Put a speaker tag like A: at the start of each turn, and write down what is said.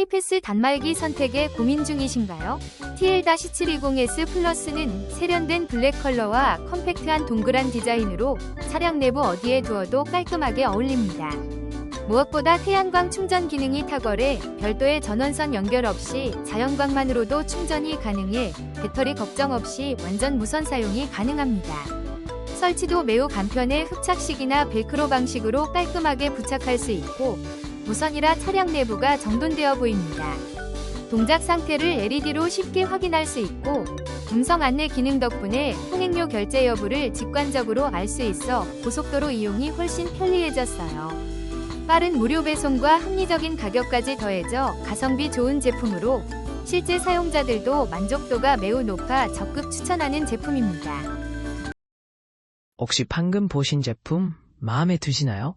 A: 하이패스 단말기 선택에 고민 중이신가요? TL-720S 플러스는 세련된 블랙 컬러와 컴팩트한 동그란 디자인으로 차량 내부 어디에 두어도 깔끔하게 어울립니다. 무엇보다 태양광 충전 기능이 탁월해 별도의 전원선 연결 없이 자연광만으로도 충전이 가능해 배터리 걱정 없이 완전 무선 사용이 가능합니다. 설치도 매우 간편해 흡착식이나 벨크로 방식으로 깔끔하게 부착할 수 있고 무선이라 차량 내부가 정돈되어 보입니다. 동작 상태를 LED로 쉽게 확인할 수 있고 음성 안내 기능 덕분에 통행료 결제 여부를 직관적으로 알 수 있어 고속도로 이용이 훨씬 편리해졌어요. 빠른 무료 배송과 합리적인 가격까지 더해져 가성비 좋은 제품으로 실제 사용자들도 만족도가 매우 높아 적극 추천하는 제품입니다.
B: 혹시 방금 보신 제품 마음에 드시나요?